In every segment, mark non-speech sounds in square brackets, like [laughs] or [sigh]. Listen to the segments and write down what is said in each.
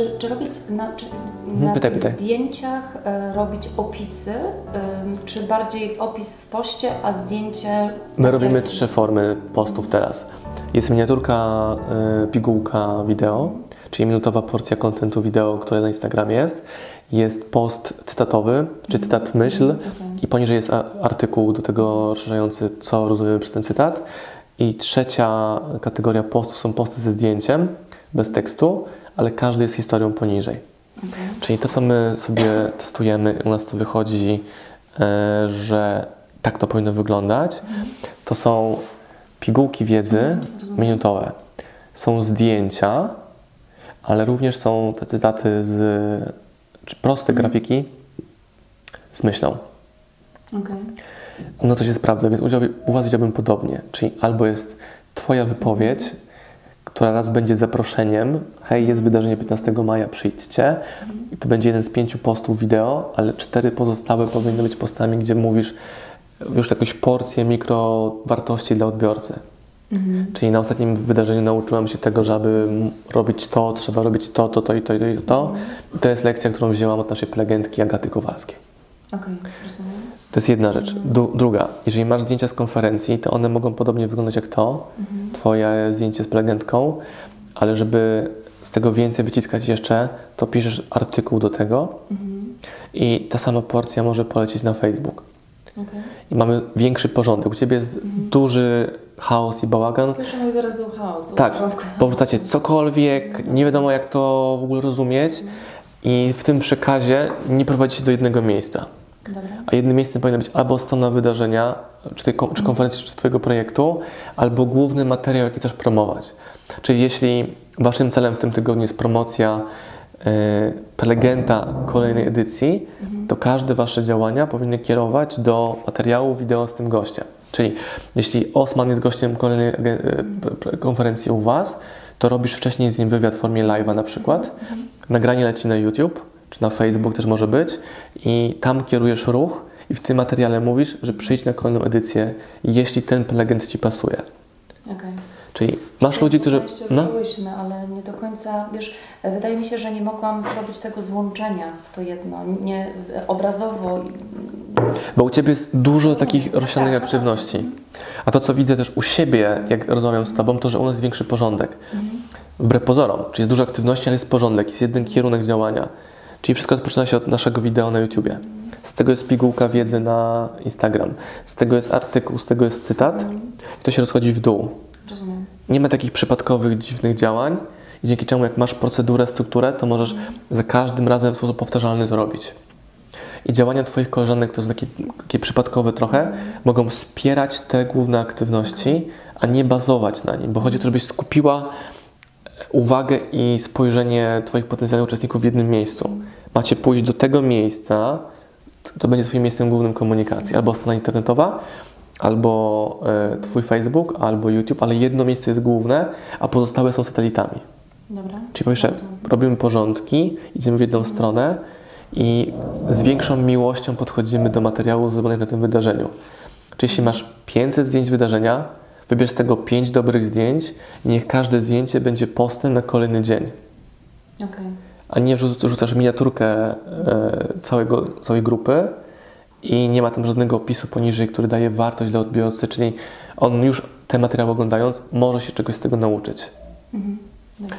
czy, czy robić na, czy, Mhm, na pytaj, pytaj. zdjęciach e, robić opisy, ym, czy bardziej opis w poście, a zdjęcie... My robimy jak- trzy formy postów teraz. Jest miniaturka, y, pigułka wideo, czyli minutowa porcja kontentu wideo, które na Instagramie jest. Jest post cytatowy, czy cytat myśl i poniżej jest a- artykuł do tego rozszerzający, co rozumiemy przez ten cytat. I trzecia kategoria postów są posty ze zdjęciem, bez tekstu, ale każdy jest historią poniżej. Czyli to, co my sobie testujemy, u nas to wychodzi, e, że tak to powinno wyglądać, to są pigułki wiedzy minutowe. Są zdjęcia, ale również są te cytaty z proste grafiki z myślą. Okej. No to się sprawdza, więc u Was widziałbym podobnie. Czyli albo jest Twoja wypowiedź, która raz będzie zaproszeniem, hej, jest wydarzenie 15 maja, przyjdźcie. I to będzie jeden z pięciu postów wideo, ale cztery pozostałe powinny być postami, gdzie mówisz już jakąś porcję mikrowartości dla odbiorcy. Czyli na ostatnim wydarzeniu nauczyłam się tego, że aby robić to, trzeba robić to, to, to i to, i to, i to. I to jest lekcja, którą wzięłam od naszej prelegentki Agaty Kowalskiej. Rozumiem. To jest jedna rzecz. Du- druga, jeżeli masz zdjęcia z konferencji, to one mogą podobnie wyglądać jak to, twoje zdjęcie z prelegentką, ale żeby z tego więcej wyciskać jeszcze, to piszesz artykuł do tego i ta sama porcja może polecieć na Facebook. Okej. I mamy większy porządek. U Ciebie jest duży chaos i bałagan. Pierwszy mój wyraz był chaos. Tak, W porządku. bo wrzucacie cokolwiek, nie wiadomo jak to w ogóle rozumieć i w tym przekazie nie prowadzicie do jednego miejsca. Dobra. A jednym miejscem powinna być albo strona wydarzenia, czy, tej, czy konferencji, czy Twojego projektu, albo główny materiał, jaki chcesz promować. Czyli jeśli Waszym celem w tym tygodniu jest promocja e, prelegenta kolejnej edycji, to każde Wasze działania powinny kierować do materiału wideo z tym gościem. Czyli jeśli Osman jest gościem kolejnej e, p- konferencji u Was, to robisz wcześniej z nim wywiad w formie live'a na przykład. Nagranie leci na YouTube, czy na Facebook też może być i tam kierujesz ruch i w tym materiale mówisz, że przyjdź na kolejną edycję, jeśli ten prelegent Ci pasuje. Okej. Czyli masz ludzi, którzy... No, ruszyłyśmy, ale nie do końca, wiesz, wydaje mi się, że nie mogłam zrobić tego złączenia w to jedno, nie obrazowo. bo u Ciebie jest dużo takich rozsianych Tak, aktywności. A to, co widzę też u siebie, jak rozmawiam z Tobą, to, że u nas jest większy porządek. Wbrew pozorom, czyli jest dużo aktywności, ale jest porządek, jest jeden kierunek działania. Czyli wszystko rozpoczyna się od naszego wideo na YouTubie. Z tego jest pigułka wiedzy na Instagram. Z tego jest artykuł, z tego jest cytat. I to się rozchodzi w dół. Rozumiem. Nie ma takich przypadkowych, dziwnych działań, i dzięki czemu, jak masz procedurę, strukturę, to możesz za każdym razem w sposób powtarzalny to robić. I działania Twoich koleżanek, to są takie, takie przypadkowe trochę, mogą wspierać te główne aktywności, a nie bazować na nim, bo chodzi o to, żebyś skupiła uwagę i spojrzenie Twoich potencjalnych uczestników w jednym miejscu. Macie pójść do tego miejsca, to będzie Twoim miejscem głównym komunikacji, albo strona internetowa, albo e, Twój Facebook, albo YouTube, ale jedno miejsce jest główne, a pozostałe są satelitami. Dobra. Czyli powiesz, że robimy porządki, idziemy w jedną stronę i z większą miłością podchodzimy do materiału zrobionych na tym wydarzeniu. Czyli jeśli masz 500 zdjęć wydarzenia, wybierz z tego 5 dobrych zdjęć i niech każde zdjęcie będzie postem na kolejny dzień. Okej. A nie rzu- rzucasz miniaturkę e, całego, całej grupy i nie ma tam żadnego opisu poniżej, który daje wartość dla odbiorcy, czyli on już ten materiał oglądając może się czegoś z tego nauczyć. Dobra.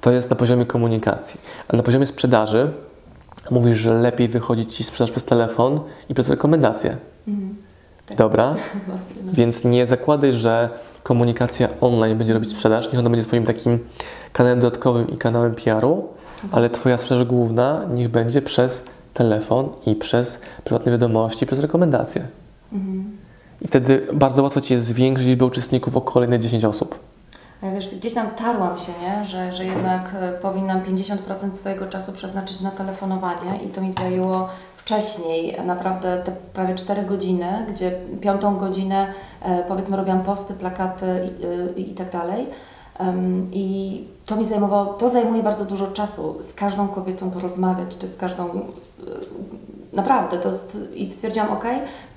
To jest na poziomie komunikacji. A na poziomie sprzedaży mówisz, że lepiej wychodzi Ci sprzedaż przez telefon i przez rekomendacje. Tak. Dobra? [laughs] No. Więc nie zakładaj, że komunikacja online będzie robić sprzedaż. Niech ona będzie Twoim takim kanałem dodatkowym i kanałem PR-u, ale Twoja sprzedaż główna niech będzie przez telefon i przez prywatne wiadomości, przez rekomendacje. I wtedy bardzo łatwo Ci jest zwiększyć liczbę uczestników o kolejne 10 osób. A wiesz, gdzieś tam tarłam się, nie? Że, że jednak e, powinnam 50% swojego czasu przeznaczyć na telefonowanie i to mi zajęło wcześniej naprawdę te prawie 4 godziny, gdzie piątą godzinę e, powiedzmy robiłam posty, plakaty i, i, i tak dalej. Em, I to mi zajmowało, to zajmuje bardzo dużo czasu z każdą kobietą porozmawiać, czy z każdą. e, Naprawdę, to jest, i stwierdziłam, ok,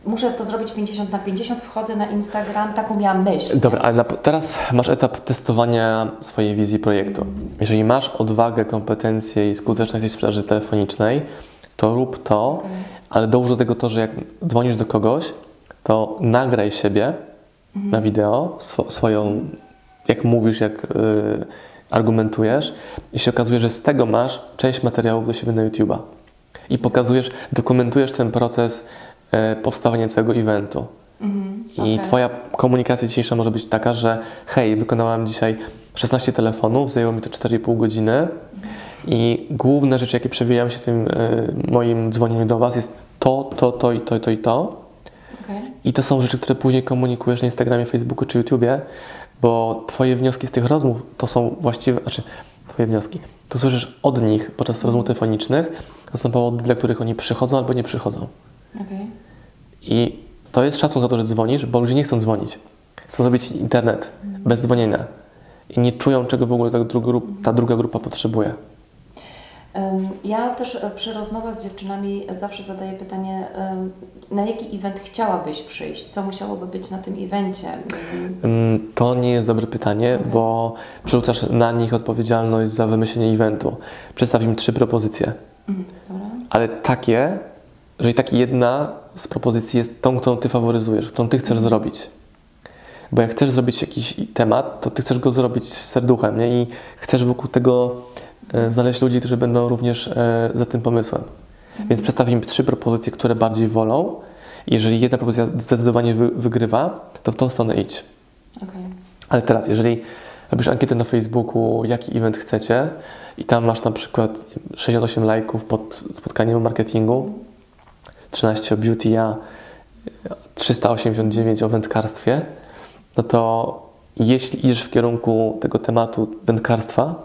muszę to zrobić 50 na 50, wchodzę na Instagram, taką miałam myśl. Dobra, ale teraz masz etap testowania swojej wizji projektu. Jeżeli masz odwagę, kompetencje i skuteczność sprzedaży telefonicznej, to rób to, Okej. ale dołóż do tego to, że jak dzwonisz do kogoś, to nagraj siebie na wideo, swo, swoją, jak mówisz, jak y, argumentujesz i się okazuje, że z tego masz część materiałów do siebie na YouTube'a. I pokazujesz, dokumentujesz ten proces e, powstawania całego eventu. Mhm, I okej. Twoja komunikacja dzisiejsza może być taka, że hej, wykonałam dzisiaj 16 telefonów, zajęło mi to 4,5 godziny i główne rzeczy, jakie przewijają się w tym y, moim dzwonieniu do Was jest to, to, to i to, to i to. Okej. I to są rzeczy, które później komunikujesz na Instagramie, Facebooku czy YouTubie, bo Twoje wnioski z tych rozmów to są właściwe, znaczy Twoje wnioski, to słyszysz od nich podczas rozmów telefonicznych, to są powody, dla których oni przychodzą albo nie przychodzą. Okej. I to jest szacun za to, że dzwonisz, bo ludzie nie chcą dzwonić. Chcą zrobić internet bez dzwonienia. I nie czują, czego w ogóle ta druga grupa potrzebuje. Ja też e, przy rozmowach z dziewczynami zawsze zadaję pytanie, na jaki event chciałabyś przyjść? Co musiałoby być na tym evencie? To nie jest dobre pytanie, bo przerzucasz na nich odpowiedzialność za wymyślenie eventu. Przedstaw im trzy propozycje, mhm, Dobra. ale takie, że i tak jedna z propozycji jest tą, którą ty faworyzujesz, którą ty chcesz zrobić. Bo jak chcesz zrobić jakiś temat, to ty chcesz go zrobić serduchem nie? i chcesz wokół tego znaleźć ludzi, którzy będą również e, za tym pomysłem. Więc przedstaw im trzy propozycje, które bardziej wolą. Jeżeli jedna propozycja zdecydowanie wy, wygrywa, to w tą stronę idź. Okej. Ale teraz, jeżeli robisz ankietę na Facebooku, jaki event chcecie i tam masz na przykład 68 lajków pod spotkaniem o marketingu, 13 o beauty, a 389 o wędkarstwie, no to jeśli idziesz w kierunku tego tematu wędkarstwa,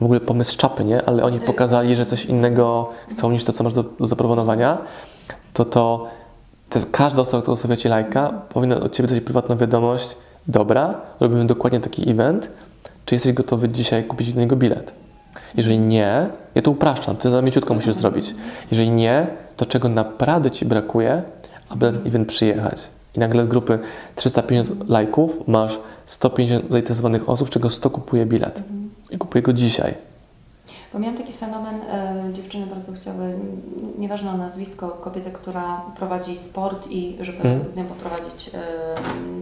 w ogóle pomysł czapy, nie? Ale oni pokazali, że coś innego chcą niż to, co masz do, do zaproponowania, to to te, każda osoba, która zostawia Ci lajka, powinna od Ciebie dostać prywatną wiadomość, dobra, robimy dokładnie taki event, czy jesteś gotowy dzisiaj kupić do niego bilet? Jeżeli nie, ja to upraszczam, Ty na mięciutko musisz zrobić. Jeżeli nie, to czego naprawdę Ci brakuje, aby na ten event przyjechać? I nagle z grupy 350 lajków masz 150 zainteresowanych osób, czego 100 kupuje bilet. I kupuje go dzisiaj. Bo miałam taki fenomen, e, dziewczyny bardzo chciały, nieważne o nazwisko, kobietę, która prowadzi sport i żeby Mhm. z nią poprowadzić e,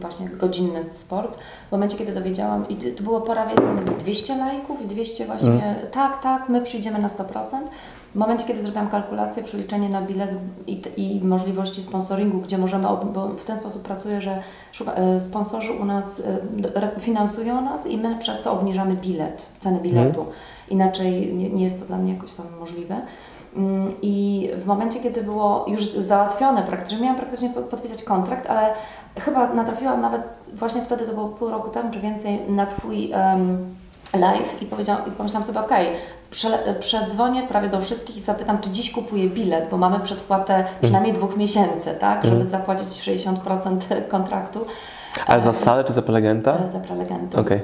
właśnie godzinny sport. W momencie, kiedy dowiedziałam, i to było wiem, 200 lajków i 200 właśnie, Mhm. tak, tak, my przyjdziemy na 100%. W momencie, kiedy zrobiłam kalkulację, przeliczenie na bilet i, i możliwości sponsoringu, gdzie możemy, bo w ten sposób pracuję, że szuka, e, sponsorzy u nas e, finansują nas i my przez to obniżamy bilet, cenę biletu. Inaczej nie, nie jest to dla mnie jakoś tam możliwe. Mm, I w momencie, kiedy było już załatwione praktycznie, miałam praktycznie po- podpisać kontrakt, ale chyba natrafiłam nawet właśnie wtedy, to było pół roku temu czy więcej, na Twój em, live i, i pomyślałam sobie, okay, przedzwonię prawie do wszystkich i zapytam, czy dziś kupuję bilet, bo mamy przedpłatę przynajmniej dwóch miesięcy, tak, żeby zapłacić 60% [laughs] kontraktu. Ale za salę czy za prelegenta? e, Za prelegentów. Okej.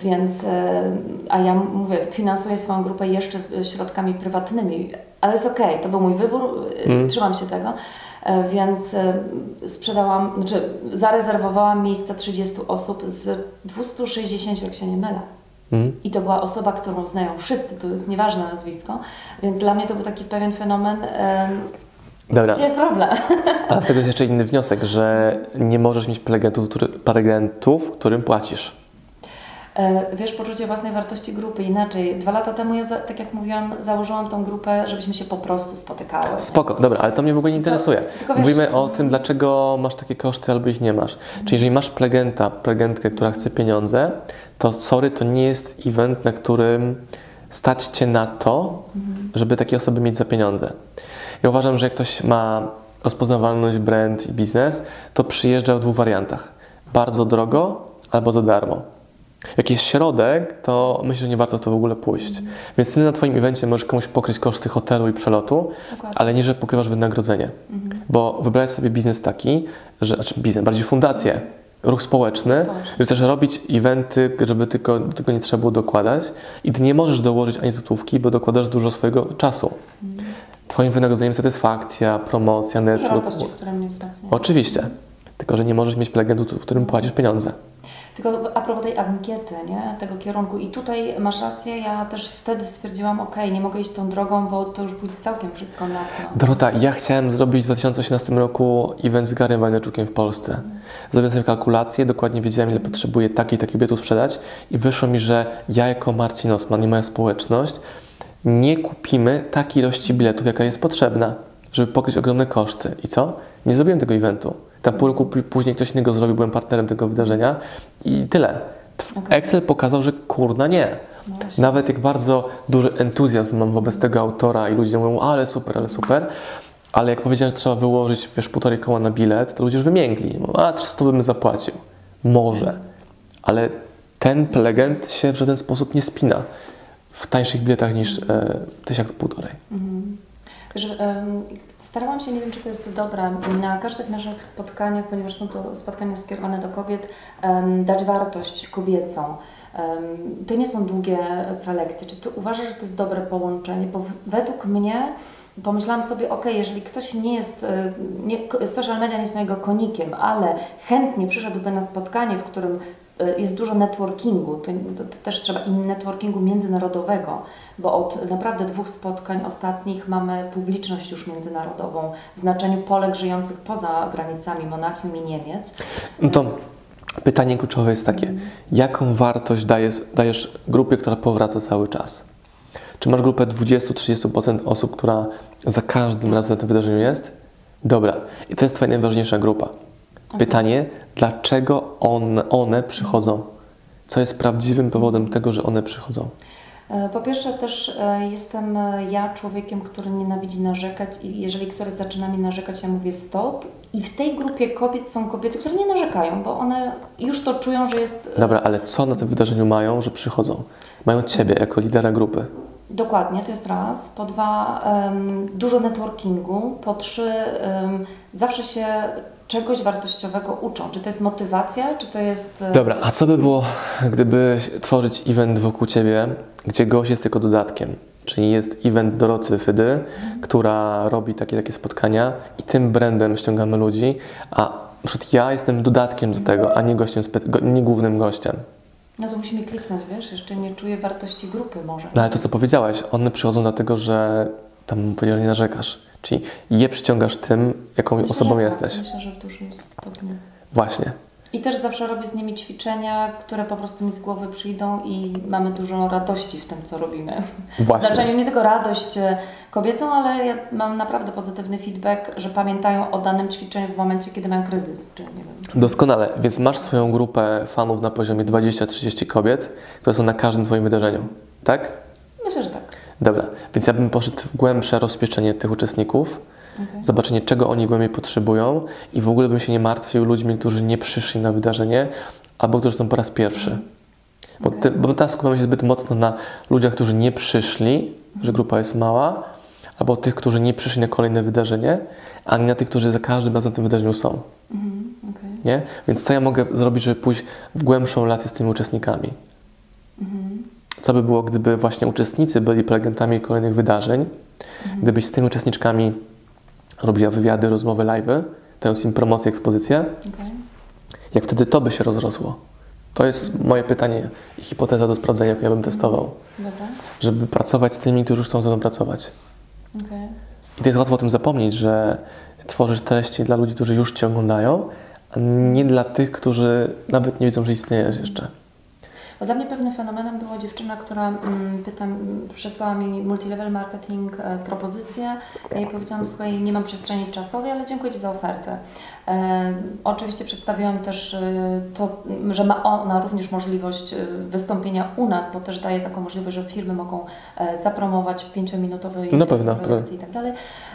Więc, e, a ja mówię, finansuję swoją grupę jeszcze e, środkami prywatnymi, ale jest okej, to był mój wybór, Mm. trzymam się tego. Więc sprzedałam, znaczy zarezerwowałam miejsca 30 osób z 260, jak się nie mylę. Mhm. I to była osoba, którą znają wszyscy, to jest nieważne nazwisko, więc dla mnie to był taki pewien fenomen. e, Dobra. Gdzie jest problem? A z tego jest jeszcze inny wniosek, że nie możesz mieć prelegentów, który, prelegentów którym płacisz. E, Wiesz, poczucie własnej wartości grupy inaczej. Dwa lata temu ja, tak jak mówiłam, założyłam tą grupę, żebyśmy się po prostu spotykały. Spoko, dobra, ale to mnie w ogóle nie interesuje. wiesz- Mówimy o tym, dlaczego masz takie koszty albo ich nie masz. Czyli jeżeli masz plegenta, plegentkę, która chce pieniądze, to sorry, to nie jest event, na którym stać Cię na to, żeby takie osoby mieć za pieniądze. Ja uważam, że jak ktoś ma rozpoznawalność, brand i biznes, to przyjeżdża w dwóch wariantach. Bardzo drogo albo za darmo. Jak jest środek, to myślę, że nie warto to w ogóle pójść. Więc ty na Twoim evencie możesz komuś pokryć koszty hotelu i przelotu, Dokładnie. ale nie, że pokrywasz wynagrodzenie. Bo wybrałeś sobie biznes taki, że, znaczy biznes, bardziej fundację, ruch społeczny, Społeczny. że chcesz robić eventy, żeby tylko nie trzeba było dokładać i ty nie możesz dołożyć ani złotówki, bo dokładasz dużo swojego czasu. Twoim wynagrodzeniem satysfakcja, promocja, network. Wartości, mnie. Oczywiście. Tylko, że nie możesz mieć plegentu, w którym płacisz pieniądze. Tylko a propos tej ankiety, nie? tego kierunku i tutaj masz rację, ja też wtedy stwierdziłam, ok, nie mogę iść tą drogą, bo to już pójdzie całkiem wszystko na dno. Dorota, ja chciałem zrobić w 2018 roku event z Garym Wajneczukiem w Polsce. Zrobiłem sobie kalkulację, dokładnie wiedziałem, ile potrzebuję takiej takiej biletu sprzedać i wyszło mi, że ja jako Marcin Osman i moja społeczność nie kupimy takiej ilości biletów, jaka jest potrzebna, żeby pokryć ogromne koszty. I co? Nie zrobiłem tego eventu. Tam pół roku p- później ktoś innego zrobił, byłem partnerem tego wydarzenia i tyle. Excel pokazał, że kurna nie. No. Nawet jak bardzo duży entuzjazm mam wobec tego autora i ludzie mówią, ale super, ale super, ale jak powiedziałem, że trzeba wyłożyć, wiesz, półtorej koła na bilet, to ludzie już wymiękli. A, 300 bym zapłacił. Może. Ale ten legend się w żaden sposób nie spina w tańszych biletach niż e, tysiąc półtorej. Że, em, starałam się, nie wiem czy to jest dobre, na każdych naszych spotkaniach, ponieważ są to spotkania skierowane do kobiet, em, dać wartość kobiecą. Em, to nie są długie prelekcje. Czy ty uważasz, że to jest dobre połączenie? Bo według mnie pomyślałam sobie, ok, jeżeli ktoś nie jest, e, nie, social media nie są jego konikiem, ale chętnie przyszedłby na spotkanie, w którym jest dużo networkingu, to, to, też trzeba i networkingu międzynarodowego, bo od naprawdę dwóch spotkań ostatnich mamy publiczność już międzynarodową w znaczeniu Polek żyjących poza granicami Monachium i Niemiec. No to pytanie kluczowe jest takie, jaką wartość dajesz, dajesz grupie, która powraca cały czas? Czy masz grupę 20-30% osób, która za każdym razem na tym wydarzeniu jest? Dobra. I to jest Twoja najważniejsza grupa. Pytanie, dlaczego on, one przychodzą? Co jest prawdziwym powodem tego, że one przychodzą? E, Po pierwsze też e, jestem e, ja człowiekiem, który nienawidzi narzekać i jeżeli ktoś zaczyna mi narzekać, ja mówię stop. I w tej grupie kobiet są kobiety, które nie narzekają, bo one już to czują, że jest... Dobra, ale co na tym wydarzeniu mają, że przychodzą? Mają Ciebie jako lidera grupy. Dokładnie, to jest raz. Po dwa, em, dużo networkingu. Po trzy, em, zawsze się czegoś wartościowego uczą. Czy to jest motywacja, czy to jest... e, Dobra, a co by było, gdyby tworzyć event wokół Ciebie, gdzie gość jest tylko dodatkiem? Czyli jest event Doroty Fydy, która robi takie, takie spotkania i tym brandem ściągamy ludzi, a na przykład ja jestem dodatkiem do tego, a nie, gościem, nie głównym gościem. No to musimy kliknąć, wiesz? Jeszcze nie czuję wartości grupy może. No ale to co powiedziałaś, one przychodzą dlatego, że tam powiedziałeś, że nie narzekasz. Czyli je przyciągasz tym, jaką Myślę, osobą tak. jesteś. Myślę, że w dużym stopniu. Właśnie. I też zawsze robię z nimi ćwiczenia, które po prostu mi z głowy przyjdą i mamy dużo radości w tym, co robimy. Właśnie. znaczeniu nie tylko radość e, kobiecą, ale ja mam naprawdę pozytywny feedback, że pamiętają o danym ćwiczeniu w momencie, kiedy mają kryzys, czy nie wiem. Doskonale, więc masz swoją grupę fanów na poziomie 20-30 kobiet, które są na każdym Twoim wydarzeniu, tak? Myślę, że tak. Dobra, więc ja bym poszedł w głębsze rozpieszczenie tych uczestników, Okej. zobaczenie czego oni głębiej potrzebują i w ogóle bym się nie martwił ludźmi, którzy nie przyszli na wydarzenie albo którzy są po raz pierwszy. Bo, Okej. ty, bo teraz skupiamy się zbyt mocno na ludziach, którzy nie przyszli, że grupa jest mała, albo tych, którzy nie przyszli na kolejne wydarzenie, a nie na tych, którzy za każdym razem na tym wydarzeniu są. Mhm, okej. Nie? Więc co ja mogę zrobić, żeby pójść w głębszą relację z tymi uczestnikami? Mhm. Co by było, gdyby właśnie uczestnicy byli prelegentami kolejnych wydarzeń, gdybyś z tymi uczestniczkami robiła wywiady, rozmowy, live'y, dając im promocję, ekspozycję, okej. jak wtedy to by się rozrosło? To jest moje pytanie i hipoteza do sprawdzenia, jaką ja bym testował. Dobra, Żeby pracować z tymi, którzy chcą ze mną pracować. okej. I to jest łatwo o tym zapomnieć, że tworzysz treści dla ludzi, którzy już Cię oglądają, a nie dla tych, którzy nawet nie wiedzą, że istniejesz jeszcze. Bo dla mnie pewnym fenomenem była dziewczyna, która mm, pytam, przesłała mi multilevel marketing e, propozycję. Ja jej powiedziałam, słuchaj, nie mam przestrzeni czasowej, ale dziękuję Ci za ofertę. E, oczywiście przedstawiłam też e, to, że ma ona również możliwość e, wystąpienia u nas, bo też daje taką możliwość, że firmy mogą e, zapromować pięciominutowy Na pewno, i tak dalej.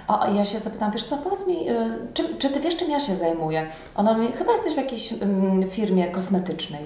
A ja się zapytałam, wiesz co, powiedz mi, czym, czy Ty wiesz, czym ja się zajmuję? Ona mówi, chyba jesteś w jakiejś mm, firmie kosmetycznej.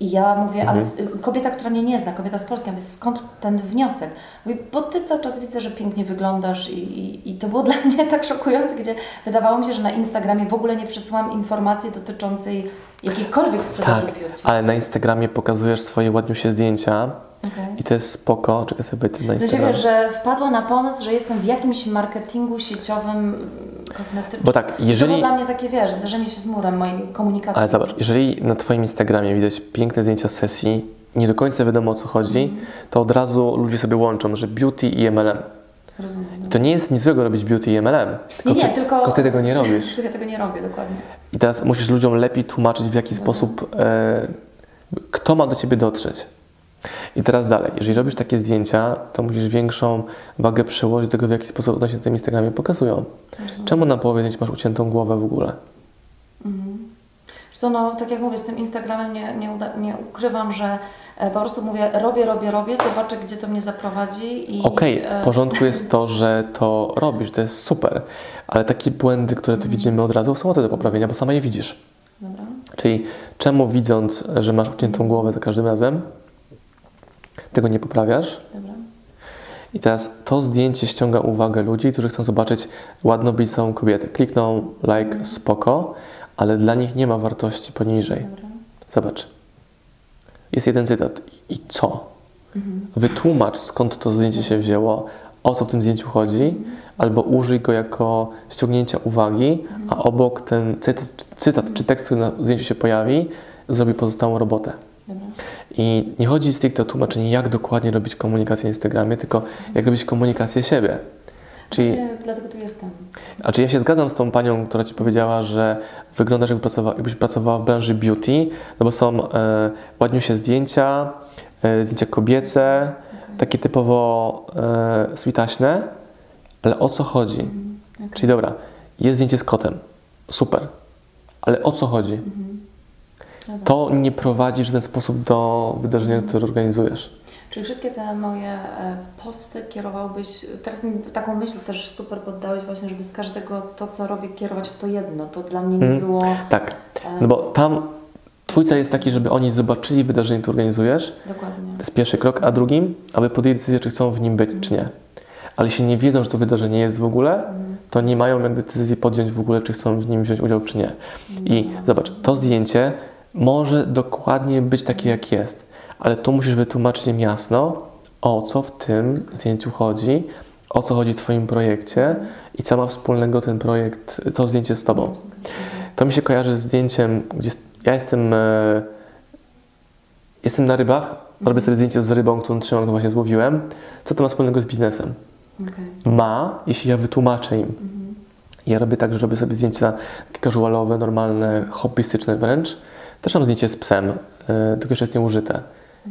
I ja mówię, ale s- kobieta, która mnie nie zna, kobieta z Polski, ja mówię, skąd ten wniosek? Mówię, bo ty cały czas widzę, że pięknie wyglądasz i, i, i to było [laughs] dla mnie tak szokujące, gdzie wydawało mi się, że na Instagramie w ogóle nie przesyłam informacji dotyczącej jakiejkolwiek sprzedaży Tak, beauty. ale na Instagramie pokazujesz swoje ładniusie zdjęcia Okej. i to jest spoko. Czekaj sobie wejdę na Instagram. wiesz, że wpadła na pomysł, że jestem w jakimś marketingu sieciowym mm, kosmetycznym. Bo tak, To było jeżeli... dla mnie takie, wiesz, zderzenie się z murem mojej komunikacji. Ale zobacz, jeżeli na Twoim Instagramie widać piękne zdjęcia sesji, nie do końca wiadomo o co chodzi, Mhm. to od razu ludzie sobie łączą, że beauty i MLM. Rozumiem. To nie jest nic złego robić beauty i MLM. Tylko, Nie, nie, ty, tylko- tylko ty tego nie robisz. [laughs] Ja tego nie robię, dokładnie. I teraz musisz ludziom lepiej tłumaczyć, w jaki sposób, e, kto ma do ciebie dotrzeć. I teraz dalej, jeżeli robisz takie zdjęcia, to musisz większą wagę przełożyć do tego, w jaki sposób oni się na tym Instagramie pokazują. Rozumiem. Czemu na połowie zdjęć masz uciętą głowę w ogóle? Wiesz co, no tak jak mówię, z tym Instagramem nie, nie, uda, nie ukrywam, że e, po prostu mówię, robię, robię, robię, zobaczę, gdzie to mnie zaprowadzi. Okej, e, w porządku jest to, że to robisz, to jest super, ale takie błędy, które tu widzimy od razu, są łatwe do poprawienia, bo sama je widzisz. Dobra. Czyli czemu widząc, że masz uciętą głowę za każdym razem, tego nie poprawiasz? Dobra. I teraz to zdjęcie ściąga uwagę ludzi, którzy chcą zobaczyć ładną, bliską kobietę. Klikną like, spoko, ale dla nich nie ma wartości poniżej. Dobra. Zobacz. Jest jeden cytat. I co? Wytłumacz, skąd to zdjęcie się wzięło, o co w tym zdjęciu chodzi, albo użyj go jako ściągnięcia uwagi, a obok ten cytat, cytat czy tekst, który na zdjęciu się pojawi, zrobi pozostałą robotę. Dobra. I nie chodzi stricte o tłumaczenie, jak dokładnie robić komunikację na Instagramie, tylko jak robić komunikację siebie. Czyli, Właśnie dlatego tu jestem. a czy ja się zgadzam z tą panią, która ci powiedziała, że wyglądasz jakby pracowała, jakbyś pracowała w branży beauty, no bo są e, ładniusie zdjęcia, e, zdjęcia kobiece, takie typowo e, switaśne, ale o co chodzi? okej. Czyli dobra, jest zdjęcie z kotem, super, ale o co chodzi? Dobra. To nie prowadzi w żaden sposób do wydarzenia, które organizujesz. Czyli wszystkie te moje e, posty kierowałbyś, teraz mi taką myśl też super poddałeś właśnie, żeby z każdego to, co robię, kierować w to jedno. To dla mnie nie Mhm. było... Tak, e, no bo tam twój cel jest taki, żeby oni zobaczyli wydarzenie, które organizujesz, Dokładnie. to jest pierwszy krok, a drugim, aby podjęli decyzję, czy chcą w nim być, czy nie. Ale jeśli nie wiedzą, że to wydarzenie jest w ogóle, to nie mają jak decyzji podjąć w ogóle, czy chcą w nim wziąć udział, czy nie. I zobacz, to zdjęcie może dokładnie być takie, jak jest, ale tu musisz wytłumaczyć im jasno, o co w tym zdjęciu chodzi, o co chodzi w Twoim projekcie i co ma wspólnego ten projekt, co zdjęcie z Tobą. To mi się kojarzy z zdjęciem, gdzie ja jestem, e, jestem na rybach, robię sobie zdjęcie z rybą, którą trzymam, którą właśnie złowiłem. Co to ma wspólnego z biznesem? Okej. Ma, jeśli ja wytłumaczę im. Ja robię tak, że robię sobie zdjęcia casualowe, normalne, hobbystyczne wręcz. Też mam zdjęcie z psem, e, tylko jeszcze jest nieużyte.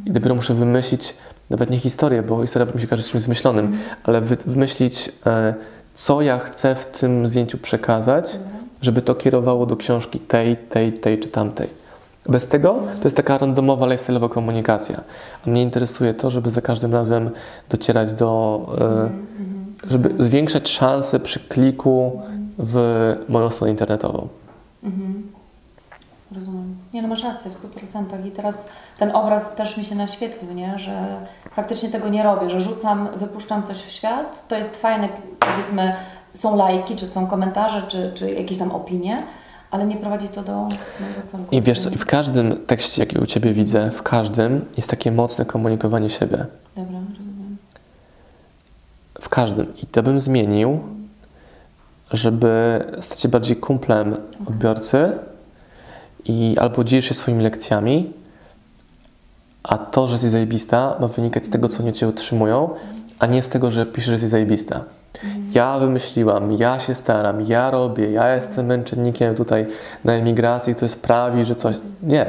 I dopiero muszę wymyślić, nawet nie historię, bo historia mi się każe czymś zmyślonym, ale wy, wymyślić, e, co ja chcę w tym zdjęciu przekazać, żeby to kierowało do książki tej, tej, tej czy tamtej. Bez tego to jest taka randomowa, lifestyle'owa komunikacja. A mnie interesuje to, żeby za każdym razem docierać do, e, żeby zwiększać szanse przy kliku w moją stronę internetową. Mhm. Rozumiem. Nie, no masz rację w 100%. I teraz ten obraz też mi się naświetlił, nie? że faktycznie tego nie robię, że rzucam, wypuszczam coś w świat, to jest fajne, powiedzmy, są lajki, czy są komentarze, czy, czy jakieś tam opinie, ale nie prowadzi to do mojego celu. I wiesz i w każdym tekście, jaki u Ciebie widzę, w każdym jest takie mocne komunikowanie siebie. Dobra, rozumiem. W każdym. I to bym zmienił, żeby stać się bardziej kumplem odbiorcy i albo dzielisz się swoimi lekcjami, a to, że jesteś zajebista, ma wynikać z tego, co od Ciebie otrzymują, a nie z tego, że piszesz, że jesteś zajebista. Ja wymyśliłam, ja się staram, ja robię, ja jestem męczennikiem tutaj na emigracji, ktoś sprawi, że coś... Nie.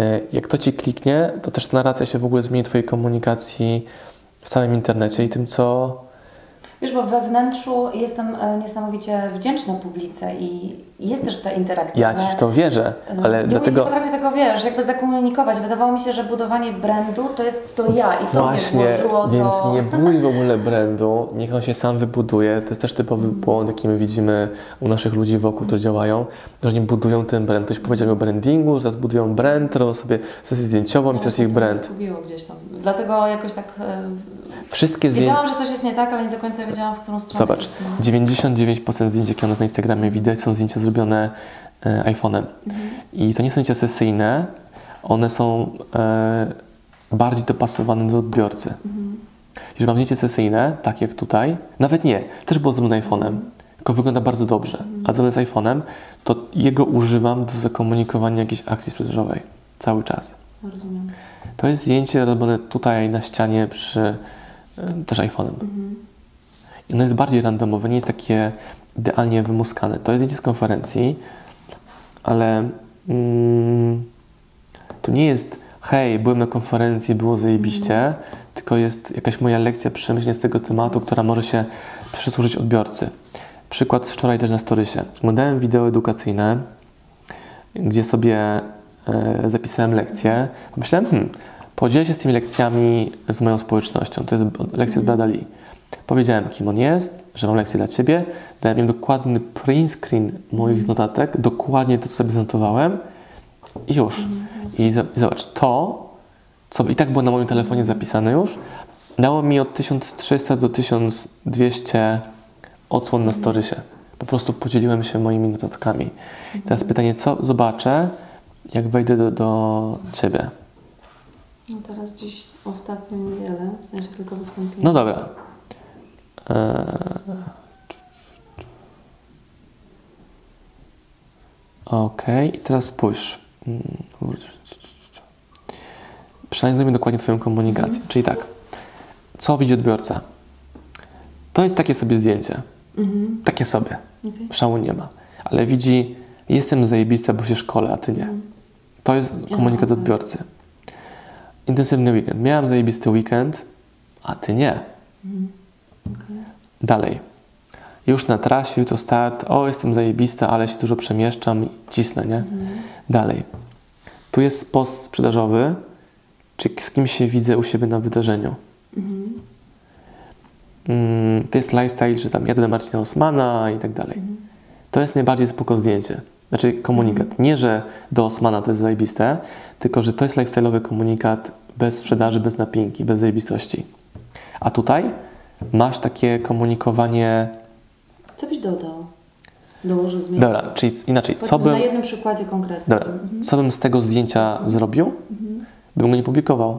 E, Jak to Ci kliknie, to też narracja się w ogóle zmieni Twojej komunikacji w całym internecie i tym, co... Wiesz, bo we wnętrzu jestem e, niesamowicie wdzięczna publice i jest też ta interakcja. Ja Ci w to wierzę, ale nie, dlatego... Nie potrafię tego, wiesz, jakby zakomunikować. Wydawało mi się, że budowanie brandu to jest to ja i to Właśnie, mnie włożyło więc do... nie buduj w ogóle brandu, niech on się sam wybuduje. To jest też typowy błąd, jaki my widzimy u naszych ludzi wokół, którzy działają, że oni budują ten brand. Ktoś powiedział mi o brandingu, teraz budują brand, robią sobie sesję zdjęciową i to jest ich brand. Zgubiło gdzieś tam. Dlatego jakoś tak... e, Wszystkie zdjęcia... Wiedziałam, że coś jest nie tak, ale nie do końca wiedziałam, w którą stronę. Zobacz, posunąć. 99% zdjęć, jakie u nas na Instagramie widać, są zdjęcia zrobione e, iPhone'em. I to nie są zdjęcia sesyjne, one są e, bardziej dopasowane do odbiorcy. Jeżeli mam zdjęcie sesyjne, tak jak tutaj, nawet nie, też było zrobione iPhone'em, tylko wygląda bardzo dobrze, a zrobione z iPhone'em, to jego używam do zakomunikowania jakiejś akcji sprzedażowej cały czas. Rozumiem. To jest zdjęcie robione tutaj na ścianie przy e, też iPhone'em. I ono jest bardziej randomowe, nie jest takie idealnie wymuskane. To jest zdjęcie z konferencji, ale mm, to nie jest hej, byłem na konferencji, było zajebiście, tylko jest jakaś moja lekcja przemyślenia z tego tematu, która może się przysłużyć odbiorcy. Przykład z wczoraj też na Storysie. Oglądałem wideo edukacyjne, gdzie sobie zapisałem lekcję. Pomyślałem, hmm, podzielę się z tymi lekcjami z moją społecznością. To jest lekcja od Brada Lee. Powiedziałem, kim on jest, że mam lekcję dla Ciebie. Dałem im dokładny print screen moich notatek, dokładnie to, co sobie zanotowałem i już. I, za- I zobacz, to, co i tak było na moim telefonie zapisane już, dało mi od 1300 do 1200 odsłon na storysie. Po prostu podzieliłem się moimi notatkami. Teraz pytanie, co zobaczę, jak wejdę do, do Ciebie? No teraz dziś ostatnio niewiele, w sensie tylko wystąpienie. No dobra. Eee... Okej, i teraz spójrz. Przeanalizujmy dokładnie Twoją komunikację. Czyli tak, co widzi odbiorca? To jest takie sobie zdjęcie. Mhm. Takie sobie. Okej. Szału nie ma. Ale widzi, jestem zajebista, bo się szkole, a Ty nie. To jest komunikat odbiorcy. Intensywny weekend. Miałam zajebisty weekend, a Ty nie. Okej. Dalej. Już na trasie, jutro start. O, jestem zajebista, ale się dużo przemieszczam i cisnę, nie? Dalej. Tu jest post sprzedażowy, czy z kim się widzę u siebie na wydarzeniu. Mhm. Mm, to jest lifestyle, że tam jadę do Marcina Osmana i tak dalej. To jest najbardziej spoko zdjęcie. Znaczy komunikat. Nie, że do Osmana to jest zajebiste, tylko że to jest lifestyle'owy komunikat bez sprzedaży, bez napinki, bez zajebistości. A tutaj masz takie komunikowanie Co byś dodał? Dołożył zmian. Dobra, czyli inaczej, co bym, Na jednym przykładzie konkretnym. dobra, co bym z tego zdjęcia zrobił? Bym go nie publikował,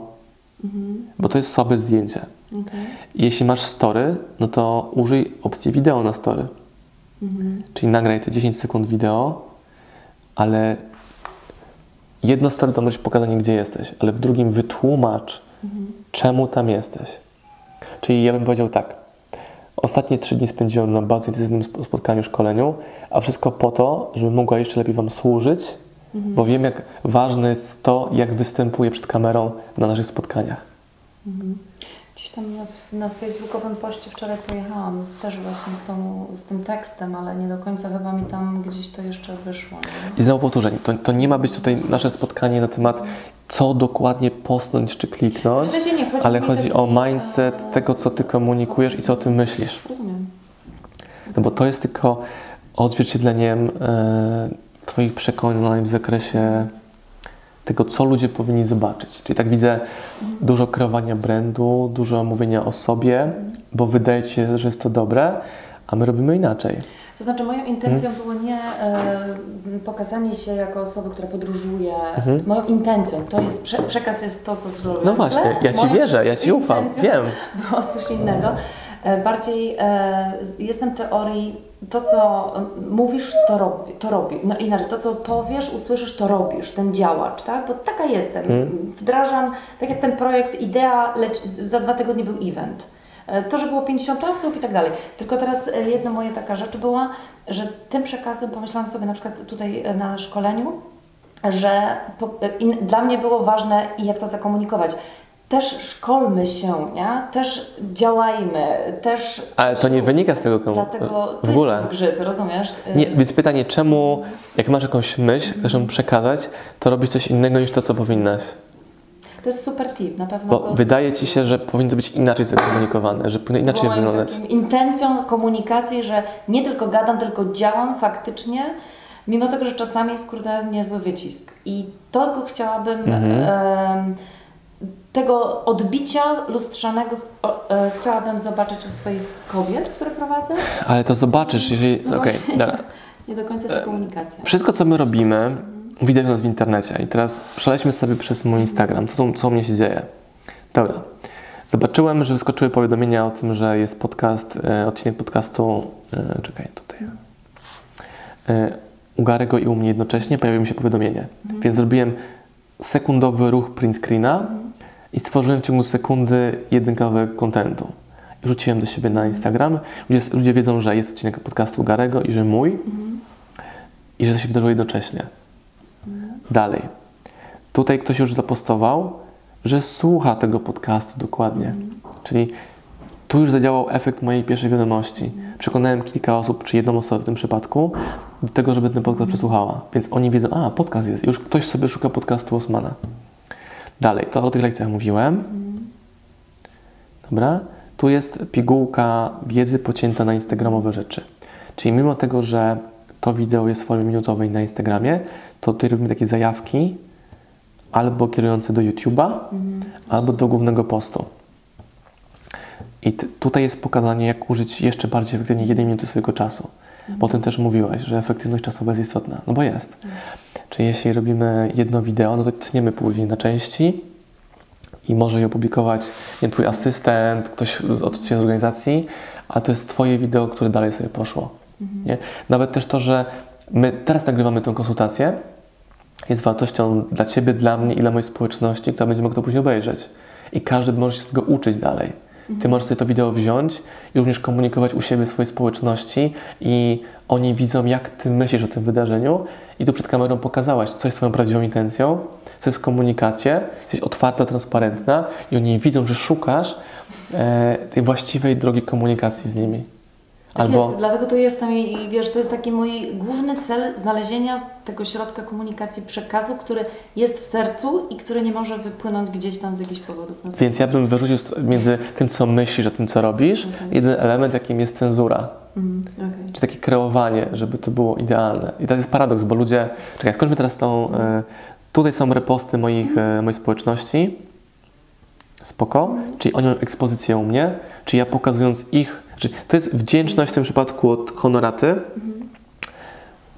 Mhm. bo to jest słabe zdjęcie. Okej. Jeśli masz story, no to użyj opcji wideo na story. Mhm. Czyli nagraj te 10 sekund wideo, ale jedno story to możesz pokazanie, gdzie jesteś, ale w drugim wytłumacz, czemu tam jesteś. Czyli ja bym powiedział tak. Ostatnie trzy dni spędziłem na bardzo intensywnym sp- spotkaniu, szkoleniu, a wszystko po to, żebym mogła jeszcze lepiej Wam służyć, bo wiem, jak ważne jest to, jak występuję przed kamerą na naszych spotkaniach. Gdzieś tam na, na facebookowym poście wczoraj pojechałam z, też właśnie z, tą, z tym tekstem, ale nie do końca chyba mi tam gdzieś to jeszcze wyszło. Nie? I znowu powtórzenie, to, to nie ma być tutaj nasze spotkanie na temat, co dokładnie posnąć czy kliknąć, W sensie nie, chodzi ale chodzi o mindset tego, co Ty komunikujesz i co o tym myślisz. Rozumiem. No bo to jest tylko odzwierciedleniem e, Twoich przekonań w zakresie tego, co ludzie powinni zobaczyć. Czyli tak widzę dużo kreowania brandu, dużo mówienia o sobie, bo wydaje Ci się, że jest to dobre, a my robimy inaczej. To znaczy moją intencją Mhm. było nie pokazanie się jako osoby, która podróżuje. Mhm. Moją intencją, to jest, prze, przekaz jest to, co zrobię. No właśnie, ja Ci Moją wierzę, ja Ci ufam, wiem. Było coś innego. E, bardziej e, jestem teorii, to co mówisz, to, robi, to robi. No inaczej, to co powiesz, usłyszysz, to robisz, ten działacz, tak? Bo taka jestem. Mhm. Wdrażam, tak jak ten projekt Idea, lecz za dwa tygodnie był event. E, To, że było 50 osób i tak dalej. Tylko teraz jedna moja taka rzecz była, że tym przekazem pomyślałam sobie na przykład tutaj na szkoleniu, że po, in, dla mnie było ważne, jak to zakomunikować. Też szkolmy się, nie? Też działajmy, też... Ale to nie wynika z tego komu- Dlatego w to ogóle. jest zgrzyt, rozumiesz? Y, Nie, więc pytanie, czemu, jak masz jakąś myśl, chcesz ją przekazać, to robisz coś innego niż to, co powinnaś? To jest super tip, na pewno. Bo go wydaje ci się, że powinno to być inaczej zakomunikowane, że powinno inaczej moim wyglądać. intencją komunikacji, że nie tylko gadam, tylko działam faktycznie, mimo tego, że czasami jest kurde niezły wycisk. I tego chciałabym, Mhm. Tego odbicia lustrzanego e, chciałabym zobaczyć u swoich kobiet, które prowadzę. Ale to zobaczysz, jeżeli. No właśnie. dobra. [laughs] Nie do końca jest to komunikacja. Wszystko, co my robimy, widać u nas w internecie. I teraz przelećmy sobie przez mój Instagram. Co, co u mnie się dzieje? Dobra. Zobaczyłem, że wyskoczyły powiadomienia o tym, że jest podcast, e, odcinek podcastu. E, czekaj, tutaj. E, u Garego i u mnie jednocześnie pojawiło mi się powiadomienie. Więc zrobiłem sekundowy ruch print screena i stworzyłem w ciągu sekundy jeden kawałek kontentu. I Wrzuciłem do siebie na Instagram. Ludzie, ludzie wiedzą, że jest odcinek podcastu Garego i że mój i że to się wydarzyło jednocześnie. Dalej. Tutaj ktoś już zapostował, że słucha tego podcastu dokładnie. Czyli tu już zadziałał efekt mojej pierwszej wiadomości. Przekonałem kilka osób, czy jedną osobę w tym przypadku, do tego, żeby ten podcast przesłuchała. Więc oni wiedzą, a podcast jest. Już ktoś sobie szuka podcastu Osmana. Dalej, to o tych lekcjach mówiłem. Dobra. Tu jest pigułka wiedzy pocięta na instagramowe rzeczy. Czyli mimo tego, że to wideo jest w formie minutowej na Instagramie, to tutaj robimy takie zajawki albo kierujące do YouTube'a, albo do głównego postu. I tutaj jest pokazanie, jak użyć jeszcze bardziej efektywnie jednej minuty swojego czasu. Bo o tym też mówiłaś, że efektywność czasowa jest istotna. No bo jest. Czyli jeśli robimy jedno wideo, no to tniemy później na części i może je opublikować nie Twój asystent, ktoś od Ciebie z organizacji, ale to jest Twoje wideo, które dalej sobie poszło. Nie? Nawet też to, że my teraz nagrywamy tę konsultację, jest wartością dla Ciebie, dla mnie i dla mojej społeczności, która będzie mogła to później obejrzeć. I każdy może się z tego uczyć dalej. Ty możesz sobie to wideo wziąć i również komunikować u siebie swojej społeczności i oni widzą, jak Ty myślisz o tym wydarzeniu i tu przed kamerą pokazałaś, co jest Twoją prawdziwą intencją, co jest w komunikacie, jesteś otwarta, transparentna i oni widzą, że szukasz e, tej właściwej drogi komunikacji z nimi. Tak jest, dlatego tu jestem i, i wiesz, to jest taki mój główny cel znalezienia tego środka komunikacji przekazu, który jest w sercu i który nie może wypłynąć gdzieś tam z jakichś powodów. Na Więc ja bym wyrzucił między tym, co myślisz, a tym, co robisz, Mhm. jeden element, jakim jest cenzura. Mhm, okej. Czy takie kreowanie, żeby to było idealne. I to jest paradoks, bo ludzie... Czekaj, skończmy teraz tą... E, tutaj są reposty moich, e, mojej społeczności. Spoko. Czyli oni mają ekspozycję u mnie. Czy ja pokazując ich... Czy to jest wdzięczność w tym przypadku od honoraty,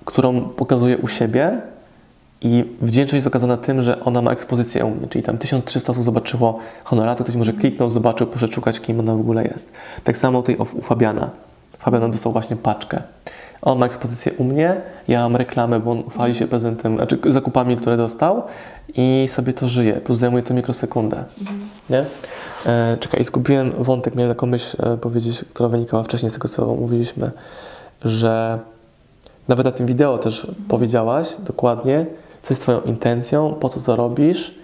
którą pokazuję u siebie. I wdzięczność jest okazana tym, że ona ma ekspozycję u mnie, czyli tam 1300 osób zobaczyło honoraty, ktoś może kliknął, zobaczył, poszedł szukać, kim ona w ogóle jest. Tak samo tutaj u Fabiana. Fabian dostał właśnie paczkę. On ma ekspozycję u mnie, ja mam reklamę, bo on chwali się prezentem, znaczy zakupami, które dostał i sobie to żyje, plus zajmuje to mikrosekundę. Nie? E, czekaj, zgubiłem wątek, miałem taką myśl e, powiedzieć, która wynikała wcześniej z tego, co mówiliśmy, że nawet na tym wideo też powiedziałaś dokładnie, co jest Twoją intencją, po co to robisz,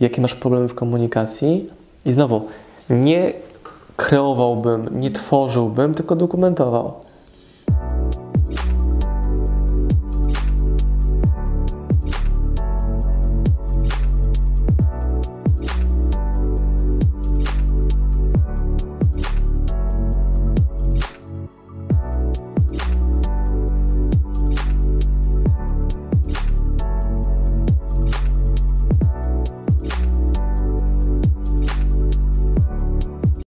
jakie masz problemy w komunikacji. I znowu, nie kreowałbym, nie tworzyłbym, tylko dokumentował.